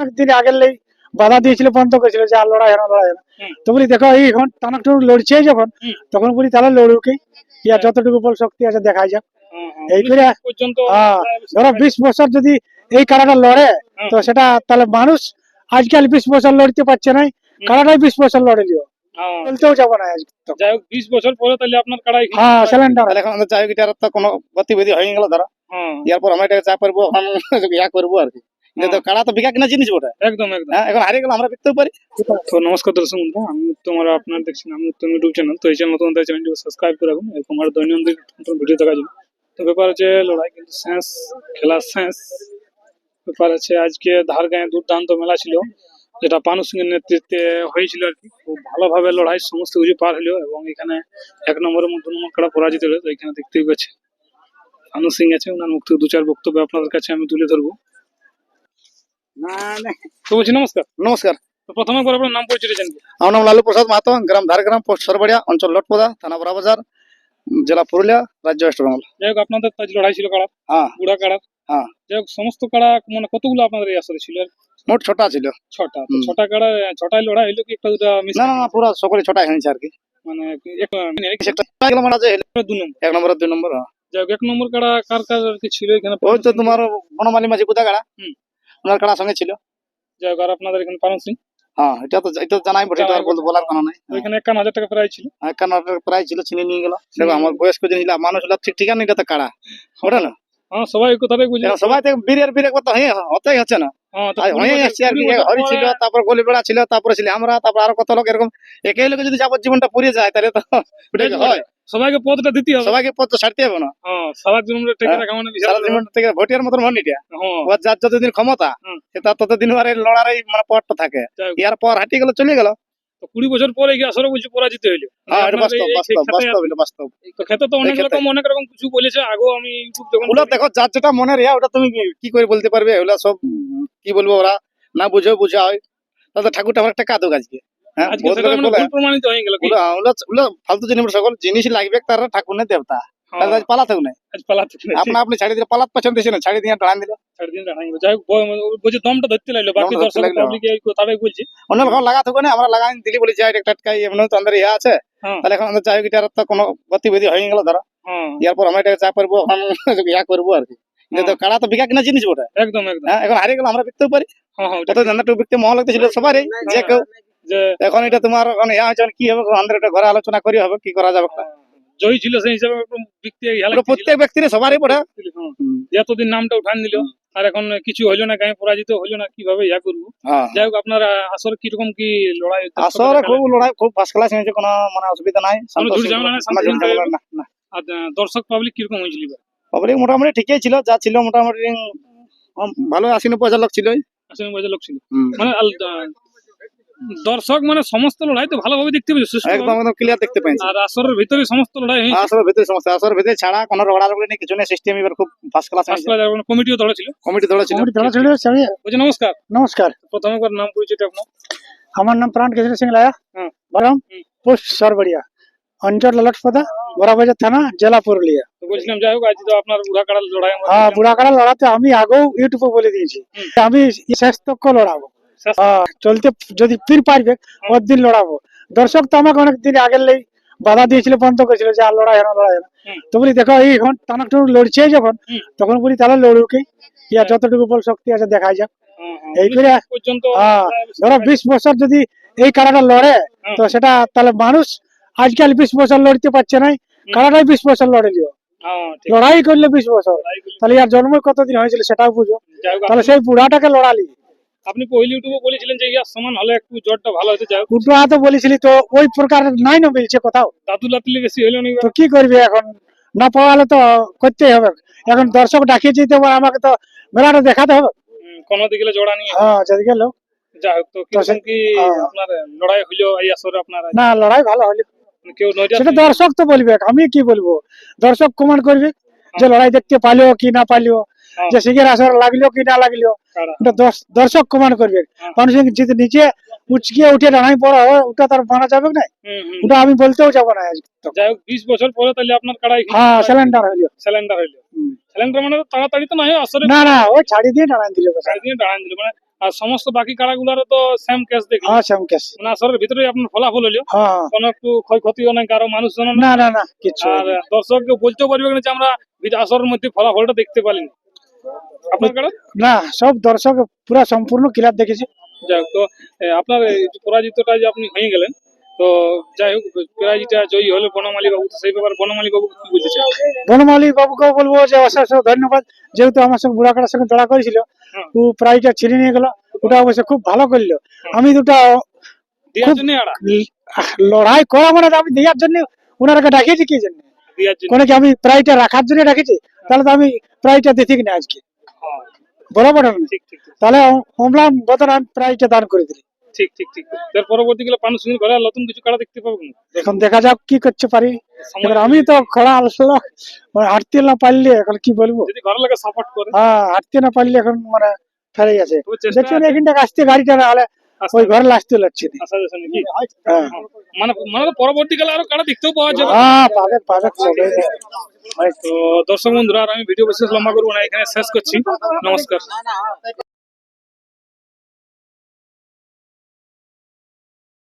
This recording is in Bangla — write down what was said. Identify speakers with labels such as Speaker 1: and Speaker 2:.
Speaker 1: অনেকদিন আগের লেই বাধা দিয়েছিল বন্ধ করেছিল যে আর লড়াই হয় না লড়াই হয় না। তো বলি দেখো এই এখন লড়ছে যখন তখন বলি তাহলে লড়ুকি ইয়ার যতটুকু বল শক্তি আছে দেখাই যাক। এই করে হ্যাঁ, ধরো বিশ বছর যদি এই কারাটা লড়ে তো সেটা তাহলে মানুষ আজকাল বিশ বছর লড়তে পারছে না কারাটাই বিশ বছর লড়ে লিও
Speaker 2: হ্যাঁ,
Speaker 1: বলতেও যাব না
Speaker 2: যাই হোক বিশ বছর পরে তাহলে আপনার
Speaker 1: হ্যাঁ সিলিন্ডার
Speaker 3: এখন আমাদের চাই গিটার তো কোনো গতিবিধি হয়ে গেল ধরো। আমরা এটাকে চা পারব এখন ইয়া করব আর কি। কাড়া তো বিকা কিনা জিনিস ওটা
Speaker 2: একদম একদম।
Speaker 3: হ্যাঁ এখন হারিয়ে গেল আমরা পারি।
Speaker 2: তো নমস্কার দর্শক বন্ধু আমি তোমার আপনার দেখছেন আমি উত্তম ইউটিউব চ্যানেল তো এই চ্যানেল নতুন তাই চ্যানেলটি সাবস্ক্রাইব করে রাখুন এরকম আর দৈনন্দিন ভিডিও দেখার জন্য। তো ব্যাপার হচ্ছে লড়াই কিন্তু শেষ খেলা শেষ ব্যাপার আছে আজকে ধার গায়ে দুর্দান্ত মেলা ছিল যেটা পানু সিং এর নেতৃত্বে হয়েছিল আর কি। খুব ভালোভাবে লড়াই সমস্ত কিছু পার হলো এবং এখানে এক নম্বরের মধ্যে নম্বর কাড়া পরাজিত হলো তো এখানে দেখতেই পাচ্ছি পানু সিং আছে ওনার মুখ থেকে দু চার বক্তব্য আপনাদের কাছে আমি তুলে ধরবো। তো বলছি নমস্কার।
Speaker 3: নমস্কার।
Speaker 2: তো প্রথমে আপনার নাম পরিচয় জানব।
Speaker 3: আমার নাম লালু প্রসাদ মাহাতো গ্রাম ধারগ্রাম পোস্ট সরবড়িয়া অঞ্চল লটপদা থানা বড়াবাজার জেলা পুরুলিয়া রাজ্য ওয়েস্ট বেঙ্গল।
Speaker 2: যাই হোক আপনাদের তো আজ লড়াই ছিল কাড়া
Speaker 3: হ্যাঁ।
Speaker 2: বুড়া কাড়া
Speaker 3: হ্যাঁ।
Speaker 2: যাই হোক সমস্ত কাড়া মানে কতগুলো আপনাদের এই আসরে ছিল?
Speaker 3: মোট ছোটা ছিল।
Speaker 2: ছটা। তো। ছটা কাড়া ছটায় লড়াই হইল কি একটা দুটা মিস?
Speaker 3: না না পুরো সকলে ছোটা হয়েছে আর কি।
Speaker 2: মানে এক
Speaker 3: আমরা যে
Speaker 2: দু নম্বর
Speaker 3: এক নম্বর দুই নম্বর হ্যাঁ।
Speaker 2: যাই হোক এক নম্বর কাড়া কার কার কি ছিল এখানে?
Speaker 3: ওই তো তোমার বনমালী মাঝি কুদা কাড়া
Speaker 2: হুম।
Speaker 3: ওনার কাড়া সঙ্গে ছিল?
Speaker 2: যাই হোক আর আপনাদের এখানে পালন সিং?
Speaker 3: হ্যাঁ এটা তো এটা জানাই বটে এটা আর বলতে বলার কোনো নাই।
Speaker 2: তো এখানে একান্ন হাজার টাকা প্রায় ছিল।
Speaker 3: প্রায় ছিল ছিনে নিয়ে গেল। দেখো আমার বয়স্ক জিনিস মানুষ হলো ঠিক ঠিকানা এটা তো কাড়া ওটা না?
Speaker 2: হ্যাঁ সবাই কথাটাই বুঝে।
Speaker 3: এখন সবাই তো বীরের বীরের কথা হয়ে হতেই হচ্ছে না।
Speaker 2: হ্যাঁ তো
Speaker 3: আর হয়ে আসছে আর কি
Speaker 2: কুড়ি
Speaker 3: হরি ছিল তারপর গলি বেড়া ছিল তারপরে ছিল আমরা তারপর আরও কত লোক এরকম একই লোকে যদি যাবজ্জীবনটা পুড়িয়ে যায় তাহলে তো ওটা কি হয়।
Speaker 2: সবাইকে পদটা দিতে হবে।
Speaker 3: সবাইকে তো ছাড়তে হবে না।
Speaker 2: হ্যাঁ সারা জীবন
Speaker 3: হ্যাঁ,
Speaker 2: মানে
Speaker 3: সারা জীবন থেকে ভোটের মতন মনিটা
Speaker 2: হ্যাঁ।
Speaker 3: ওর যার যতদিন ক্ষমতা। সে তার ততদিন আর লড়াই মানে পথটা থাকে। ইয়ার পর হাঁটিয়ে গেল চলে গেল।
Speaker 2: তো কুড়ি বছর পরে গিয়ে আসরে বলছি পরাজিত হইল।
Speaker 3: হ্যাঁ এটা এটা বাস্তব
Speaker 2: তো তো অনেক রকম অনেক রকম কিছু বলেছে। আগেও আমি ইউটিউব যখন
Speaker 3: দেখো যার যেটা মনে রেয়া ওটা তুমি কি- করে বলতে পারবে? ওগুলা সব কি বলব ওরা? না বুঝেও বুঝা হয়। তাদের ঠাকুরটা আমার একটা কাদুক আজকে। হ্যাঁ
Speaker 2: মানে হয়ে
Speaker 3: ফালতু জিনিস সকল জিনিস লাগবে তারা ঠাকুর নেই দেবতা। আপনা আপনি ছাড়ি দিলে পালাত পছন্দ দিয়েছে না ছাড়ি দিয়ে টান দিল।
Speaker 2: সাড়ে তিনটা হাঁড়ি। যাই হোক দমটা ধরতে লাগল বাকি দর্শক পাবলিক এই কথাটাই বলছি।
Speaker 3: অন্য লাগা আমরা লাগাই দিলি বলি যাই একটা টাটকা এমন তো আমাদের ইয়ে আছে।
Speaker 2: হ্যাঁ।
Speaker 3: তাহলে এখন আমাদের চাই গিটার তো কোনো গতিবিধি হয়ে গেল ধরো।
Speaker 2: হ্যাঁ।
Speaker 3: ইয়ার পর আমরা পারব ইয়া করব আর কি। কিন্তু কাড়া তো বিকা কিনা জিনিস ওটা
Speaker 2: একদম একদম।
Speaker 3: এখন হারিয়ে গেল আমরা বিকতেও পারি।
Speaker 2: ওটা
Speaker 3: কত জানাটু বিকতে মহল লাগতেছিল সবারই যে কেউ
Speaker 2: যে
Speaker 3: এখন এটা তোমার এখন ইয়া হচ্ছে কি হবে? আমাদের একটা ঘরে আলোচনা করি হবে কি করা যাবে
Speaker 2: জয়ী ছিল সেই হিসাবে ব্যক্তি
Speaker 3: প্রত্যেক ব্যক্তির সবারই পড়ে।
Speaker 2: হ্যাঁ। এতদিন নামটা উঠান দিল আর এখন কিছু হইল না গায়ে পরাজিত হইল না কীভাবে ইয়া করব?
Speaker 3: হ্যাঁ।
Speaker 2: যাই হোক আপনার আসর কীরকম কি লড়াই
Speaker 3: আসলে খুব লড়াই খুব ফার্স্ট ক্লাস হয়েছে কোনো মানে অসুবিধা নাই।
Speaker 2: আর দর্শক পাবলিক কীরকম হয়েছিল
Speaker 3: পাবলিক মোটামুটি ঠিকই ছিল যা ছিল মোটামুটি ভালো আশি নব্বই হাজার লোক ছিল
Speaker 2: আসলে বাজার লোক ছিল। মানে দর্শক মানে সমস্ত লড়াই তো ভালোভাবে দেখতে পেয়েছে
Speaker 3: একদম একদম ক্লিয়ার দেখতে পাইছি
Speaker 2: আর আসরের ভিতরে সমস্ত লড়াই হয়েছে।
Speaker 3: আসলে ভিতরে সমস্যা আসলে ভিতরে ছাড়া কোনো রগড়া রগড়ি নেই কিছু নেই সিস্টেম এবার খুব ফার্স্ট ক্লাস
Speaker 2: ফার্স্ট ক্লাস কমিটিও দল ছিল।
Speaker 3: কমিটি দৌড়া ছিল।
Speaker 1: আমার ধরা ছিল আমি
Speaker 2: বলছি নমস্কার।
Speaker 1: নমস্কার।
Speaker 2: প্রথমে একবার নাম পরিচয়টা আপনার?
Speaker 1: আমার নাম প্রাণ কেশর সিং লায়া
Speaker 2: হুম।
Speaker 1: বরাম পোস্ট সরবড়িয়া অঞ্চল ললটপদা বড়াবাজার থানা জেলা পুরুলিয়া।
Speaker 2: তো বলছিলাম যাই হোক আজ তো আপনার বুড়া কাড়ার লড়াই
Speaker 1: হ্যাঁ
Speaker 2: দেখলাম।
Speaker 1: বুড়াকাড়া লড়াতে আমি আগেও ইউটিউবে বলে দিয়েছি আমি শেষ তক্ষ লড়াবো। চলতে যদি ফির পারবে ওর দিন লড়াবো। দর্শক তো আমাকে অনেক দিন আগের লেই বাধা দিয়েছিল বন্ধ করেছিল যে আর লড়াই হয় না লড়াই হয় না। তো বলি দেখো এই এখন টানাটুকু লড়ছে যখন তখন বলি তাহলে লড়ুকি ইয়ার যতটুকু বল শক্তি আছে দেখাই যাক।
Speaker 2: হ্যাঁ, হ্যাঁ,
Speaker 1: এই করে হ্যাঁ, ধরো বিশ বছর যদি এই কারাটা লড়ে তো সেটা তাহলে মানুষ আজকাল বিশ বছর লড়তে পারছে না কারাটাই বিশ বছর লড়ে লিও
Speaker 2: হ্যাঁ,
Speaker 1: লড়াই করলে বিশ বছর। তাহলে ইয়ার জন্ম কতদিন হয়েছিল সেটাও বুঝো। তাহলে সেই বুড়াটাকে লড়ালি।
Speaker 2: আপনি পহিলি ইউটিউবে বলেছিলেন যে ইয়ার সমান হলে একটু জ্বরটা ভালো হতো হোক
Speaker 1: উল্টো হাতে বলেছিলি তো ওই প্রকার নাই না মিলছে কোথাও।
Speaker 2: দাদু লাতলি বেশি হইল না
Speaker 1: তো কি করবি এখন? না পাওয়া হলে তো করতেই হবে। এখন দর্শক ডাকিয়ে যেতে হবে আমাকে তো মেলাটা দেখাতে হবে।
Speaker 2: কোনো দিকে জোড়া নিয়ে
Speaker 1: হ্যাঁ যদি গেল।
Speaker 2: যাই হোক তো কি
Speaker 1: হ্যাঁ।
Speaker 2: আপনার লড়াই হইল এই আসরে আপনার?
Speaker 1: না লড়াই ভালো হলো
Speaker 2: কেউ নইটা
Speaker 1: সেটা দর্শক তো বলবে আমি কি বলব? দর্শক কমেন্ট করবে যে লড়াই দেখতে পাইলো কি না
Speaker 2: হ্যাঁ।
Speaker 1: যে সিগের আসর লাগল কি না লাগল দর্শক কমেন্ট করবে।
Speaker 2: হ্যাঁ।
Speaker 1: মানুষ যদি নিচে উচকিয়ে উঠে দাঁড়াই বড় হয় ওটা তার মানা যাবে না। ওটা আমি বলতেও যাব না।
Speaker 2: যাই হোক বিশ বছর পরে তাহলে আপনার কাড়াই
Speaker 1: হ্যাঁ সিলিন্ডার হইল।
Speaker 2: সিলিন্ডার হইল। সিলিন্ডার মানে তো তাড়াতাড়ি তো নাই আসরে
Speaker 1: না না ওই ছাড়ি দিয়ে দিল
Speaker 2: দিনে দাঁড়ান দিল মানে আর সমস্ত বাকি কাড়াগুলারও তো সেম কেস দেখি
Speaker 1: হ্যাঁ শ্যাম কেস
Speaker 2: মানে আসরের ভিতরে আপনার ফলাফল হলো
Speaker 1: হ্যাঁ হ্যাঁ।
Speaker 2: কোনো একটু ক্ষয়ক্ষতিও নাই কারও মানুষজন
Speaker 1: না না না কিচ্ছু
Speaker 2: আর দর্শককে বলতেও পারবে না যে আমরা আসরের মধ্যে ফলাফলটা দেখতে পারিনি। আপনার
Speaker 1: না সব দর্শক পুরা সম্পূর্ণ ক্লিয়ার দেখেছে।
Speaker 2: যাই তো আপনার পরাজিতটা যে আপনি হয়ে গেলেন তো যাই হোক প্রাইজটা জয়ী হলো বনমালী বাবু তো সেই ব্যাপারে বনমালী বাবু কি বলতে চাই
Speaker 1: বনমালী বাবুকে বলব যে অশেষ ধন্যবাদ যেহেতু আমার সঙ্গে বুড়াকাটার সঙ্গে লড়া করেছিল ও প্রাইজটা ছিনে নিয়ে গেল ওটা অবশ্য খুব ভালো করল। আমি দুটা
Speaker 2: দেওয়ার জন্য
Speaker 1: লড়াই করা মানে আমি দেওয়ার জন্য ওনারকে ডাকিয়েছি কি জন্য? কোনো কি আমি প্রাইজটা রাখার জন্য ডাকিছি তাহলে তো আমি প্রাইজটা দিতে কিনা আজকে।
Speaker 2: হ্যাঁ,
Speaker 1: বরাবর না।
Speaker 2: ঠিক ঠিক ঠিক,
Speaker 1: তাহলে আমি প্রাইজটা দান করে দিলি।
Speaker 2: ঠিক ঠিক ঠিক এর পরবর্তী গেলে পানু সিং ঘরে নতুন কিছু কাড়া দেখতে পাবো
Speaker 1: এখন দেখা যাক কি করতে পারি। আমি তো আসলো মানে হাঁটতে না পারলে এখন কি বলব?
Speaker 2: যদি ঘরের লাগে সাপোর্ট করে।
Speaker 1: হ্যাঁ হাঁটতে না পারলে এখন মানে গেছে। দেখছেন এখানটা আসতে গাড়িটা ওই ঘরে আসতে লাগছে।
Speaker 2: নাকি?
Speaker 1: হ্যাঁ।
Speaker 2: মানে মানে পরবর্তীকালে আরও কাড়া দেখতেও পাওয়া যাবে।
Speaker 1: হ্যাঁ পাবে পাবে পাবে।
Speaker 2: তো দর্শক বন্ধুরা আর আমি ভিডিও বিশেষ লম্বা করব না এখানে শেষ করছি। নমস্কার।